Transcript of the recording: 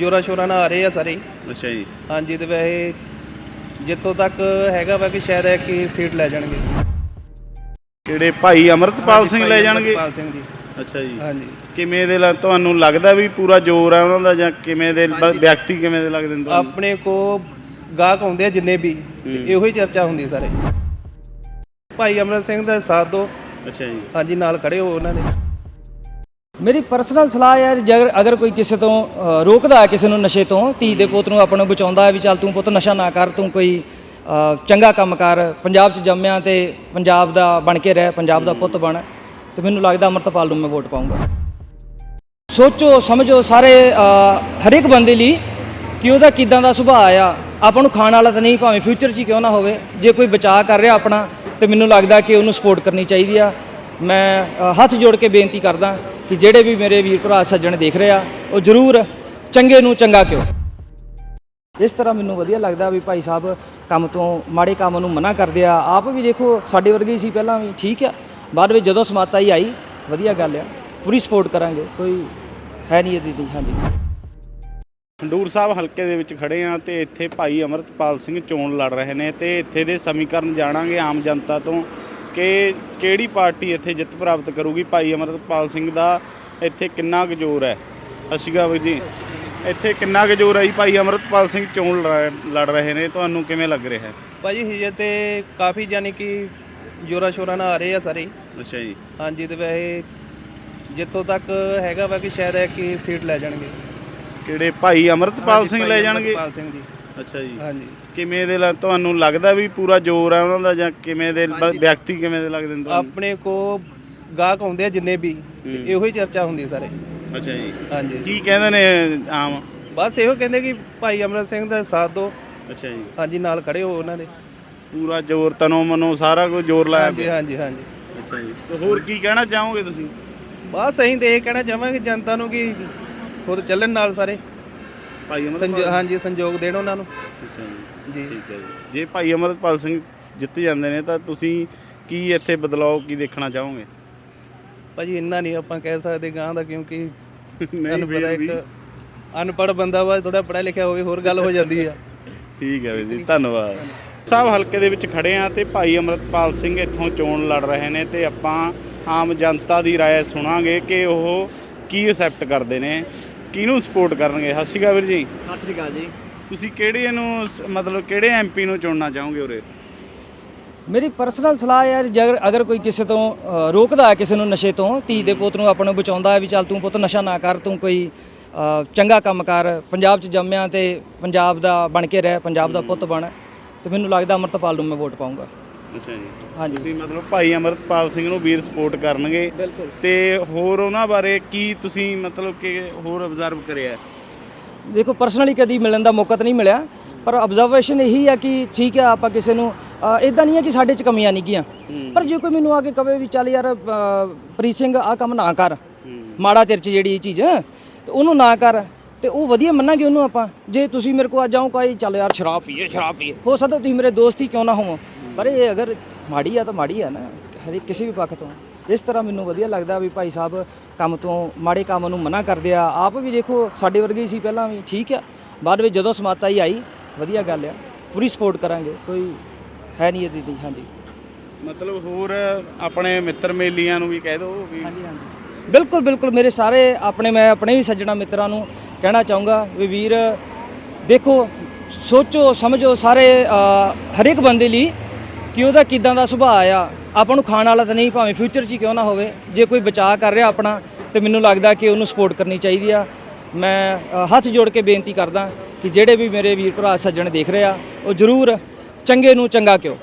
ਜੋਰਾ ਸ਼ੋਰਾ ਨਾਲ ਆ ਰਹੇ ਆ ਸਾਰੇ ਹੀ। ਅੱਛਾ ਜੀ। ਹਾਂਜੀ ਤੇ ਵੈਸੇ ਜਿੱਥੋਂ ਤੱਕ ਹੈਗਾ ਵਾ ਕਿ ਸ਼ਾਇਦ ਇੱਕ ਹੀ ਸੀਟ ਲੈ ਜਾਣਗੇ। ਕਿਹੜੇ ਭਾਈ ਅਮਰਤਪਾਲ ਸਿੰਘ ਲੈ ਜਾਣਗੇ? ਅਮਰਪਾਲ ਸਿੰਘ ਜੀ। ਅੱਛਾ ਜੀ। ਹਾਂਜੀ। ਕਿਵੇਂ ਦੇ ਲ- ਤੁਹਾਨੂੰ ਲੱਗਦਾ ਵੀ ਪੂਰਾ ਜ਼ੋਰ ਹੈ ਉਹਨਾਂ ਦਾ ਜਾਂ ਕਿਵੇਂ ਦੇ ਬ- ਵਿਅਕਤੀ ਕਿਵੇਂ ਦੇ ਲੱਗਦੇ ਨੇ ਤੁਹਾਨੂੰ? ਆਪਣੇ ਕੋ ਗਾਹਕ ਆਉਂਦੇ ਆ ਜਿੰਨੇ ਵੀ ਤੇ ਇਹੋ ਹੀ ਚਰਚਾ ਹੁੰਦੀ ਸਾਰੇ। ਭਾਈ ਅਮਰ ਸਿੰਘ ਦਾ ਸਾਥ ਦਿਓ। ਅੱਛਾ ਜੀ। ਹਾਂਜੀ ਨਾਲ ਖੜੇ ਹੋ ਉਹਨਾਂ ਦੇ। ਮੇਰੀ ਪਰਸਨਲ ਸਲਾਹ ਯਾਰ ਜੇਕਰ ਅਗਰ ਕੋਈ ਕਿਸੇ ਤੋਂ ਅ, ਰੋਕਦਾ ਹੈ ਕਿਸੇ ਨੂੰ ਨਸ਼ੇ ਤੋਂ ਧੀ ਦੇ ਪੁੱਤ ਨੂੰ ਆਪਾਂ ਨੂੰ ਬਚਾਉਂਦਾ ਹੈ ਵੀ ਚੱਲ ਤੂੰ ਪੁੱਤ ਨਸ਼ਾ ਨਾ ਕਰ ਤੂੰ ਕੋਈ ਅ, ਚੰਗਾ ਕੰਮ ਕਰ ਪੰਜਾਬ 'ਚ ਜੰਮਿਆ ਤੇ ਪੰਜਾਬ ਦਾ ਬਣ ਕੇ ਰਹਿ ਪੰਜਾਬ ਦਾ ਪੁੱਤ ਬਣ ਤੇ ਮੈਨੂੰ ਲੱਗਦਾ ਅਮਰਤਪਾਲ ਨੂੰ ਮੈਂ ਵੋਟ ਪਾਉਂਗਾ ਸੋਚੋ ਸਮਝੋ ਸਾਰੇ ਅ, ਹਰੇਕ ਬੰਦੇ ਲਈ ਕਿ ਉਹਦਾ ਕਿਦਾਂ ਦਾ ਸੁਭਾਅ ਆ। ਆਪਾਂ ਨੂੰ ਖਾਣ ਵਾਲਾ ਤਾਂ ਨਹੀਂ ਭਾਵੇਂ ਫਿਊਚਰ 'ਚ ਹੀ ਕਿਉਂ ਨਾ ਹੋਵੇ ਜੇ ਕੋਈ ਬਚਾਅ ਕਰ ਰਿਹਾ ਆਪਣਾ ਤੇ ਮੈਨੂੰ ਲੱਗਦਾ ਕਿ ਉਹਨੂੰ ਸਪੋਰਟ ਕਰਨੀ ਚਾਹੀਦੀ ਆ। ਮੈਂ ਹੱਥ ਜੋੜ ਕੇ ਬੇਨਤੀ ਕਰਦਾ ਕਿ ਜਿਹੜੇ ਵੀ ਮੇਰੇ ਵੀਰ ਭਰਾ ਸੱਜਣ ਦੇਖ ਰਿਹਾ ਉਹ ਜ਼ਰੂਰ ਚੰਗੇ ਨੂੰ ਚੰਗਾ ਕਿਉਂ। ਇਸ ਤਰ੍ਹਾਂ ਮੈਨੂੰ ਵਧੀਆ ਲੱਗਦਾ ਵੀ ਭਾਈ ਸਾਹਿਬ ਕੰਮ ਤੋਂ, ਮਾੜੇ ਕੰਮ ਨੂੰ ਮਨਾ ਕਰਦੇ ਆ। ਆਪ ਵੀ ਦੇਖੋ, ਸਾਡੇ ਵਰਗੇ ਸੀ ਪਹਿਲਾਂ ਵੀ, ਠੀਕ ਆ। ਬਾਅਦ ਵਿੱਚ ਜਦੋਂ ਸਮਾਤਾ ਹੀ ਆਈ, ਵਧੀਆ ਗੱਲ ਆ। ਪੂਰੀ ਸਪੋਰਟ ਕਰਾਂਗੇ, ਕੋਈ ਹੈ ਨਹੀਂ ਇਹਦੀ ਦੀ, ਹਾਂਜੀ। ਖੰਡੂਰ ਸਾਹਿਬ ਹਲਕੇ ਦੇ ਵਿੱਚ ਖੜੇ ਆ ਤੇ ਇੱਥੇ ਭਾਈ ਅਮਰਤਪਾਲ ਸਿੰਘ ਚੋਣ ਲੜ ਰਹੇ ਨੇ ਤੇ ਇੱਥੇ ਦੇ ਸਮੀਕਰਨ ਜਾਣਾਂਗੇ ਆਮ ਜਨਤਾ ਤੋਂ। ਕਿ ਕਿਹੜੀ ਪਾਰਟੀ ਇੱਥੇ ਜਿੱਤ ਪ੍ਰਾਪਤ ਕਰੂਗੀ? ਭਾਈ ਅਮਰਤਪਾਲ ਸਿੰਘ ਦਾ ਇੱਥੇ ਕਿੰਨਾ ਕੁ ਜ਼ੋਰ ਹੈ? ਅਕਾਲ ਬਾਈ ਜੀ ਇੱਥੇ ਕਿੰਨਾ ਕੁ ਜ਼ੋਰ ਹੈ ਜੀ? ਭਾਈ ਅਮਰਤਪਾਲ ਸਿੰਘ ਚੋਣ ਲੜ- ਲੜ ਰਹੇ ਨੇ। ਤੁਹਾਨੂੰ ਕਿਵੇਂ ਲੱਗ ਰਿਹਾ ਹੈ? ਭਾਜੀ ਹਿਜੇ ਤੇ ਕਾਫੀ ਜਾਨੀ ਕਿ ਜੋਰਾ ਸ਼ੋਰਾ ਨਾਲ ਆ ਰਹੇ ਆ ਸਾਰੇ ਹੀ। ਅੱਛਾ ਜੀ। ਹਾਂਜੀ ਤੇ ਵੈਸੇ ਜਿੱਥੋਂ ਤੱਕ ਹੈਗਾ ਵਾ ਕਿ ਸ਼ਾਇਦ ਹੀ ਸੀਟ ਲੈ ਜਾਣਗੇ। ਕਿਹੜੇ? ਭਾਈ ਅਮਰਤਪਾਲ ਹਾਂਜੀ, ਸਿੰਘ ਭਾਈ ਲੈ ਜਾਣਗੇ? ਅਮਰਪਾਲ ਸਿੰਘ ਜੀ। ਅੱਛਾ ਜੀ। ਹਾਂਜੀ। ਕਿਵੇਂ ਦੇ ਲ- ਤੁਹਾਨੂੰ ਲੱਗਦਾ ਵੀ ਪੂਰਾ ਜ਼ੋਰ ਹੈ ਉਹਨਾਂ ਦਾ ਜਾਂ ਕਿਵੇਂ ਦੇ ਬ- ਵਿਅਕਤੀ ਕਿਵੇਂ ਦੇ ਲੱਗਦੇ ਨੇ ਤੁਹਾਨੂੰ? ਆਪਣੇ ਕੋ ਗਾਹਕ ਆਉਂਦੇ ਆ ਜਿੰਨੇ ਵੀ ਤੇ ਇਹੋ ਹੀ ਚਰਚਾ ਹੁੰਦੀ ਸਾਰੇ। ਅੱਛਾ ਜੀ। ਹਾਂਜੀ। ਕੀ ਕਹਿੰਦੇ ਨੇ ਆਮ? ਬਸ ਇਹੋ ਕਹਿੰਦੇ ਕਿ ਭਾਈ ਅਮਰ ਸਿੰਘ ਦਾ ਸਾਥ ਦਿਓ। ਅੱਛਾ ਜੀ। ਹਾਂਜੀ ਨਾਲ ਖੜੇ ਹੋ ਉਹਨਾਂ ਦੇ। ਪੂਰਾ ਜ਼ੋਰ ਤਨੋ ਮਨੋ ਸਾਰਾ ਕੁਝ ਜ਼ੋਰ ਲਾਇਆ ਹਾਂਜੀ ਪਿਆ। ਹਾਂਜੀ ਹਾਂਜੀ। ਅੱਛਾ ਜੀ। ਤੇ ਹੋਰ ਕੀ ਕਹਿਣਾ ਚਾਹੋਗੇ ਤੁਸੀਂ? ਬਸ ਅਸੀਂ ਤੇ ਇਹ ਕਹਿਣਾ ਚਾਹਾਂਗੇ ਜਨਤਾ ਨੂੰ ਕਿ ਖੁਦ ਚੱਲਣ ਨਾਲ ਸਾਰੇ। ਭਾਈ ਅਮਰਪਾਲ ਠੀਕ ਹੈ ਸਿੰਘ ਜਿੱਤ ਜਾਂਦੇ ਨੇ ਤਾਂ ਤੁਸੀਂ ਕੀ ਇੱਥੇ ਬਦਲਾਅ ਕੀ ਦੇਖਣਾ ਚਾਹੋਗੇ? ਭਾਜੀ ਇੰਨਾ ਨਹੀਂ ਆਪਾਂ ਕਹਿ ਸਕਦੇ ਗਾਂ ਦਾ ਕਿਉਂਕਿ ਤੁਹਾਨੂੰ ਪਤਾ ਇੱਕ ਅਨਪੜ੍ਹ ਬੰਦਾ ਵਾ ਥੋੜਾ ਪੜ੍ਹਿਆ ਲਿਖਿਆ ਹੋਵੇ ਹੋਰ ਗੱਲ ਹੋ ਜਾਂਦੀ ਆ। ਠੀਕ ਹੈ ਵੀਰ ਜੀ ਧੰਨਵਾਦ। ਸਾਹਿਬ ਹਲਕੇ ਦੇ ਵਿੱਚ ਖੜੇ ਆ ਤੇ ਭਾਈ ਅਮਰਤਪਾਲ ਸਿੰਘ ਇੱਥੋਂ ਚੋਣ ਲੜ ਰਹੇ ਨੇ ਤੇ ਆਪਾਂ ਆਮ ਜਨਤਾ ਦੀ ਰਾਏ ਸੁਣਾਂਗੇ ਕਿ ਉਹ ਕੀ ਅਸੈਪਟ ਕਰਦੇ ਨੇ। ਕਿਹਨੂੰ ਸਪੋਰਟ ਕਰਨਗੇ? ਸਤਿ ਸ਼੍ਰੀ ਅਕਾਲ ਵੀਰ ਜੀ। ਸਤਿ ਸ੍ਰੀ ਅਕਾਲ ਜੀ। ਤੁਸੀਂ ਕਿਹੜੇ ਨੂੰ ਸ- ਮਤਲਬ ਕਿਹੜੇ ਐਮਪੀ ਨੂੰ ਚੁਣਨਾ ਚਾਹੋਗੇ ਉਰੇ? ਮੇਰੀ ਪਰਸਨਲ ਸਲਾਹ ਯਾਰ ਜੇਕਰ ਅਗਰ ਕੋਈ ਕਿਸੇ ਤੋਂ ਅ, ਰੋਕਦਾ ਹੈ ਕਿਸੇ ਨੂੰ ਨਸ਼ੇ ਤੋਂ ਧੀ ਦੇ ਪੁੱਤ ਨੂੰ ਆਪਾਂ ਨੂੰ ਬਚਾਉਂਦਾ ਹੈ ਵੀ ਚੱਲ ਤੂੰ ਪੁੱਤ ਨਸ਼ਾ ਨਾ ਕਰ ਤੂੰ ਕੋਈ ਅ, ਚੰਗਾ ਕੰਮ ਕਰ ਪੰਜਾਬ 'ਚ ਜੰਮਿਆ ਤੇ ਪੰਜਾਬ ਦਾ ਬਣ ਕੇ ਰਹਿ ਪੰਜਾਬ ਦਾ ਪੁੱਤ ਬਣ ਤੇ ਮੈਨੂੰ ਲੱਗਦਾ ਅਮਰਤਪਾਲ ਨੂੰ ਮੈਂ ਵੋਟ ਪਾਉਂਗਾ ਅੱਛਾ ਜੀ। ਹਾਂਜੀ। ਤੁਸੀਂ ਮਤਲਬ ਭਾਈ ਅਮਰਤਪਾਲ ਸਿੰਘ ਨੂੰ ਵੀਰ ਸਪੋਰਟ ਕਰਨਗੇ। ਬਿਲਕੁਲ। ਤੇ ਹੋਰ ਉਹਨਾਂ ਬਾਰੇ ਕੀ ਤੁਸੀਂ ਮਤਲਬ ਕਿ ਹੋਰ ਅਬਜ਼ਰਵ ਕਰਿਆ? ਦੇਖੋ ਪਰਸਨਲੀ ਕਦੀ ਮਿਲਣ ਦਾ ਮੌਕਾ ਤਾਂ ਨਹੀਂ ਮਿਲਿਆ। ਪਰ ਆਬਜ਼ਰਵੇਸ਼ਨ ਇਹੀ ਹੈ ਕਿ ਠੀਕ ਹੈ ਆਪਾਂ ਕਿਸੇ ਨੂੰ ਇਦਾਂ ਨਹੀਂ ਹੈ ਕਿ ਸਾਡੇ 'ਚ ਕਮੀਆਂ ਨਹੀਂ ਗੀਆਂ। ਪਰ ਜੇ ਕੋਈ ਮੈਨੂੰ ਆ ਕੇ ਕਵੇ ਵੀ ਚੱਲ ਯਾਰ ਪ੍ਰੀਤ ਸਿੰਘ ਆ ਕੰਮ ਨਾ ਕਰ। ਮਾੜਾ ਤੇਰੇ 'ਚ ਜਿਹੜੀ ਇਹ ਚੀਜ਼ ਤੇ ਉਹਨੂੰ ਨਾ ਕਰ ਤੇ ਉਹ ਵਧੀਆ ਮੰਨਾਂਗੇ ਉਹਨੂੰ ਆਪਾਂ। ਜੇ ਤੁਸੀਂ ਮੇਰੇ ਕੋਲ ਆ ਜਾਓ ਕੋਈ ਚੱਲ ਯਾਰ ਸ਼ਰਾਬ ਪੀਏ ਸ਼ਰਾਬ ਪੀਏ। ਹੋ ਸਕਦਾ ਤੁਸੀਂ ਮੇਰੇ ਦੋਸਤ ਹੀ ਕਿਉਂ ਨਾ ਹੋਵੋ। ਪਰ ਇਹ ਅਗਰ ਮਾੜੀ ਆ ਤਾਂ ਮਾੜੀ ਆ ਨਾ ਹਰੇ ਕਿਸੇ ਵੀ ਪੱਖ ਤੋਂ। ਇਸ ਤਰ੍ਹਾਂ ਮੈਨੂੰ ਵਧੀਆ ਲੱਗਦਾ ਵੀ ਭਾਈ ਸਾਹਿਬ ਕੰਮ ਤੋਂ ਮਾੜੇ ਕੰਮ ਨੂੰ ਮਨਾ ਕਰਦੇ ਆ। ਆਪ ਵੀ ਦੇਖੋ ਸਾਡੇ ਵਰਗੇ ਸੀ ਪਹਿਲਾਂ ਵੀ ਠੀਕ ਆ। ਬਾਅਦ ਵਿੱਚ ਜਦੋਂ ਸਮਾਤਾ ਹੀ ਆਈ ਵਧੀਆ ਗੱਲ ਆ। ਪੂਰੀ ਸਪੋਰਟ ਕਰਾਂਗੇ ਕੋਈ ਹੈ ਨਹੀਂ ਇਹਦੀ ਦੀ ਹਾਂਜੀ। ਮਤਲਬ ਹੋਰ ਆਪਣੇ ਮਿੱਤਰ ਮੇਲੀਆਂ ਨੂੰ ਵੀ ਕਹਿ ਦਿਓ ਵੀ ਹਾਂਜੀ ਹਾਂਜੀ। ਬਿਲਕੁਲ ਬਿਲਕੁਲ ਮੇਰੇ ਸਾਰੇ ਆਪਣੇ ਮੈਂ ਆਪਣੇ ਵੀ ਸੱਜਣਾ ਮਿੱਤਰਾਂ ਨੂੰ ਕਹਿਣਾ ਚਾਹੂੰਗਾ ਵੀ ਵੀਰ ਦੇਖੋ ਸੋਚੋ ਸਮਝੋ ਸਾਰੇ ਹਰੇਕ ਬੰਦੇ ਲਈ ਕਿ ਉਹਦਾ ਕਿਦਾਂ ਦਾ ਸੁਭਾਅ ਆ? ਆਪਾਂ ਨੂੰ ਖਾਣ ਵਾਲਾ ਤਾਂ ਨਹੀਂ, ਭਾਵੇਂ ਫਿਊਚਰ 'ਚ ਹੀ ਕਿਉਂ ਨਾ ਹੋਵੇ। ਜੇ ਕੋਈ ਬਚਾਅ ਕਰ ਰਿਹਾ ਆਪਣਾ, ਤੇ ਮੈਨੂੰ ਲੱਗਦਾ ਕਿ ਉਹਨੂੰ ਸਪੋਰਟ ਕਰਨੀ ਚਾਹੀਦੀ ਆ। ਮੈਂ ਹੱਥ ਜੋੜ ਕੇ ਬੇਨਤੀ ਕਰਦਾ ਕਿ ਜਿਹੜੇ ਵੀ ਮੇਰੇ ਵੀਰ ਭਰਾ, ਸੱਜਣ ਦੇਖ ਰਹੇ ਆ, ਉਹ ਜ਼ਰੂਰ ਚੰਗੇ ਨੂੰ ਚੰਗਾ ਕਿਉਂ।